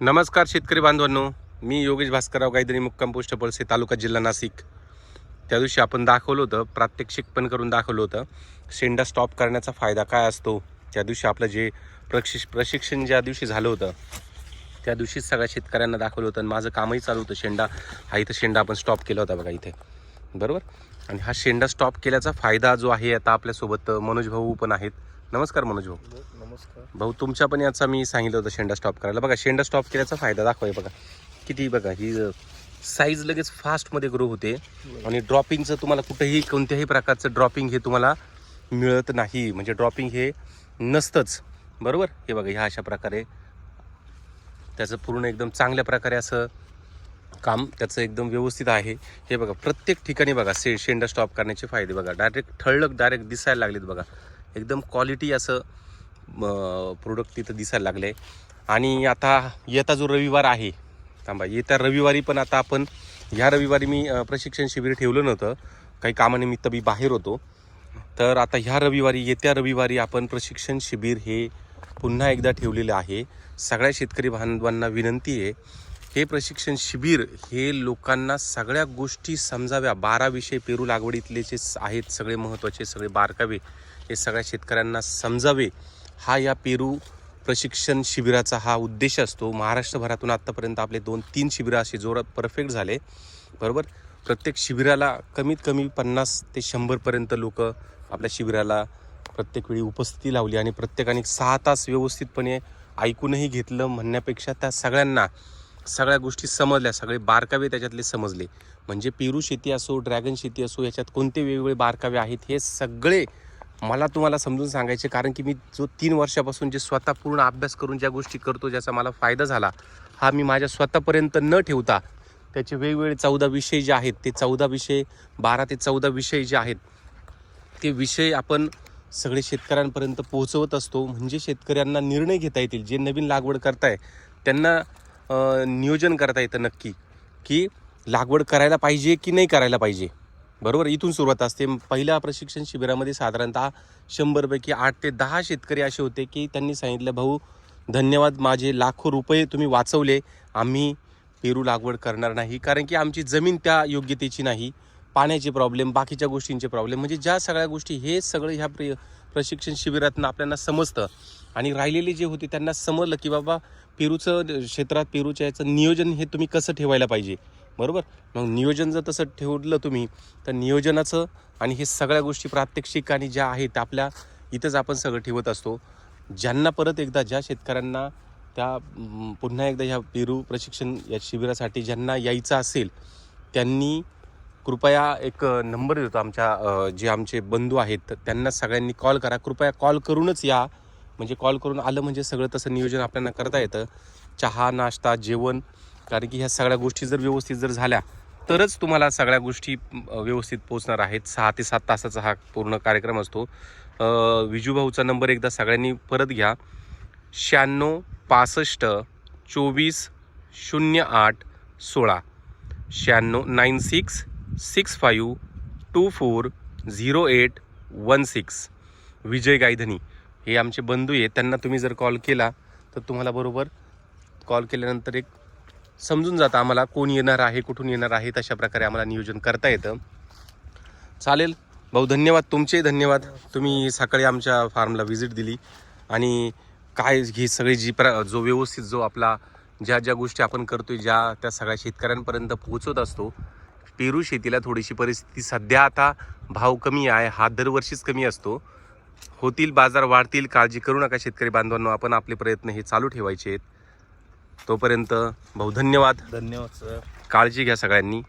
नमस्कार शेतकरी बांधवांनो. मी योगेश भास्करराव गायदरी मुक्काम पोस्ट पळसे तालुका जिल्हा नाशिक. त्या दिवशी आपण दाखवलं होतं प्रात्यक्षिक पण करून दाखवलं होतं शेंडा स्टॉप करण्याचा फायदा काय असतो? त्या दिवशी आपलं जे प्रशिक्ष प्रशिक्षण ज्या दिवशी झालं होतं त्या दिवशीच सगळ्या शेतकऱ्यांना दाखवलं होतं आणि माझं कामही चालू होतं. शेंडा हा इथं शेंडा आपण स्टॉप केला होता बघा इथे. बरोबर? आणि हा शेंडा स्टॉप केल्याचा फायदा जो आहे आता आपल्यासोबत मनोज भाऊ पण आहेत. नमस्कार मनोज भाऊ. नमस्कार. भाऊ तुमच्या पण याचा मी सांगितलं होतं शेंडा स्टॉप करायला. बघा शेंडा स्टॉप केल्याचा फायदा दाखवाय बघा. किती बघा ही साईज लगेच फास्टमध्ये ग्रो होते. आणि ड्रॉपिंगचं तुम्हाला कुठेही कोणत्याही प्रकारचं ड्रॉपिंग हे तुम्हाला मिळत नाही. म्हणजे ड्रॉपिंग हे नसतंच. बरोबर? हे बघा ह्या अशा प्रकारे. त्याचं पूर्ण एकदम चांगल्या प्रकारे असं काम त्याचं एकदम व्यवस्थित आहे. हे बघा प्रत्येक ठिकाणी बघा शे शेंडा स्टॉप करण्याचे फायदे बघा. डायरेक्ट ठळक डायरेक्ट दिसायला लागलेत बघा. एकदम क्वालिटी असं प्रोडक्ट तिथं दिसायला लागले. आणि आता येता जो रविवार आहे थांबा येत्या रविवारी पण आता आपण ह्या रविवारी मी प्रशिक्षण शिबिर ठेवलं नव्हतं. काही कामानिमित्त मी बाहेर होतो. तर आता ह्या रविवारी येत्या रविवारी आपण प्रशिक्षण शिबिर हे पुन्हा एकदा ठेवलेलं आहे. सगळ्या शेतकरी बांधवांना विनंती आहे हे प्रशिक्षण शिबिर हे लोकांना सगळ्या गोष्टी समजाव्या. बारा विषय पेरू लागवडीतले जे आहेत सगळे महत्त्वाचे सगळे बारकावे हे सगळ्या शेतकऱ्यांना समजावे. हा या पेरू प्रशिक्षण शिबिराचा हा उद्देश असतो. महाराष्ट्रभरातून आत्तापर्यंत आपले दोन तीन शिबिरं असे जोरात परफेक्ट झाले. बरोबर? प्रत्येक शिबिराला कमीत कमी पन्नास ते शंभरपर्यंत लोक आपल्या शिबिराला प्रत्येक वेळी उपस्थिती लावली आणि प्रत्येकाने सहा तास व्यवस्थितपणे ऐकूनही घेतलं म्हणण्यापेक्षा त्या सगळ्यांना सगळ्या गोष्टी समजल्या सगळे बारकावे त्याच्यातले समजले. म्हणजे पेरू शेती असो ड्रॅगन शेती असो याच्यात कोणते वेगवेगळे बारकावे आहेत हे सगळे मला तुम्हाला समजून सांगायचे कारण की मी जो तीन वर्षापासून जे स्वतः पूर्ण अभ्यास करून ज्या गोष्टी करतो ज्याचा मला फायदा झाला हा मी माझ्या स्वतःपर्यंत न ठेवता त्याचे वेगवेगळे चौदा विषय जे आहेत ते चौदा विषय बारा ते चौदा विषय जे आहेत ते विषय आपण सगळे शेतकऱ्यांपर्यंत पोहोचवत असतो. म्हणजे शेतकऱ्यांना निर्णय घेता येतील जे नवीन लागवड करताय त्यांना नियोजन करता येतं नक्की की लागवड करायला पाहिजे की नाही करायला पाहिजे. बरोबर इथून सुरुवात असते. पहिल्या प्रशिक्षण शिबिरामध्ये साधारणतः शंभरपैकी आठ ते दहा शेतकरी असे होते की त्यांनी सांगितलं भाऊ धन्यवाद माझे लाखो रुपये तुम्ही वाचवले. आम्ही पेरू लागवड करणार नाही कारण की आमची जमीन त्या योग्यतेची नाही. पाण्याचे प्रॉब्लेम बाकीच्या गोष्टींचे प्रॉब्लेम म्हणजे ज्या सगळ्या गोष्टी हे सगळं ह्या प्र प्रशिक्षण शिबिरातून आपल्याला समजतं. आणि राहिलेले जे होते त्यांना समजलं की बाबा पेरूचं क्षेत्रात पेरूच्या याचं नियोजन हे तुम्ही कसं ठेवायला पाहिजे? बरोबर? मग नियोजन जर तसं ठेवलं तुम्ही तर नियोजनाचं आणि हे सगळ्या गोष्टी प्रात्यक्षिक आणि ज्या आहेत आपल्या इथंच आपण सगळं ठेवत असतो. ज्यांना परत एकदा ज्या शेतकऱ्यांना त्या पुन्हा एकदा ह्या पेरू प्रशिक्षण या शिबिरासाठी ज्यांना यायचं असेल त्यांनी कृपया एक नंबर देतो आमच्या जे आमचे बंधू आहेत तर त्यांना सगळ्यांनी कॉल करा. कृपया कॉल करूनच या. म्हणजे कॉल करून आलं म्हणजे सगळं तसं नियोजन आपल्याला करता येतं. चहा नाश्ता जेवण कारण की ह्या सगळ्या गोष्टी जर व्यवस्थित जर झाल्या तरच तुम्हाला सगळ्या गोष्टी व्यवस्थित पोचणार आहेत. सहा ते सात तासाचा हा पूर्ण कार्यक्रम असतो. विजूभाऊचा नंबर एकदा सगळ्यांनी परत घ्या. शहाण्णव पासष्ट चोवीस शून्य आठ सोळा. शहाण्णव nine six six five two four zero eight one six. Vijay Gaidhani हे आमचे बंधू आहेत. त्यांना तुम्ही जर कॉल केला तर तुम्हाला बरोबर कॉल केल्यानंतर एक समजून जातं आम्हाला कोण येणार आहे कुठून येणार आहे तशा प्रकारे आम्हाला नियोजन करता येतं. चालेल. भाऊ धन्यवाद तुमचे धन्यवाद. तुम्ही सकाळी आमच्या फार्मला व्हिजिट दिली. आणि काय ही सगळी जी प्र जो व्यवस्थित जो आपला ज्या ज्या गोष्टी आपण करतोय ज्या त्या सगळ्या शेतकऱ्यांपर्यंत पोहोचत असतो पेरू शेतीला थोडीशी परिस्थिती सध्या आता भाव कमी आहे हा दरवर्षीच कमी असतो. होतील बाजार वाढतील काळजी करू नका शेतकरी बांधवांनो आपण आपले प्रयत्न हे चालू ठेवायचे आहेत. तोपर्यंत भाऊ धन्यवाद. धन्यवाद सर काळजी घ्या सगळ्यांनी.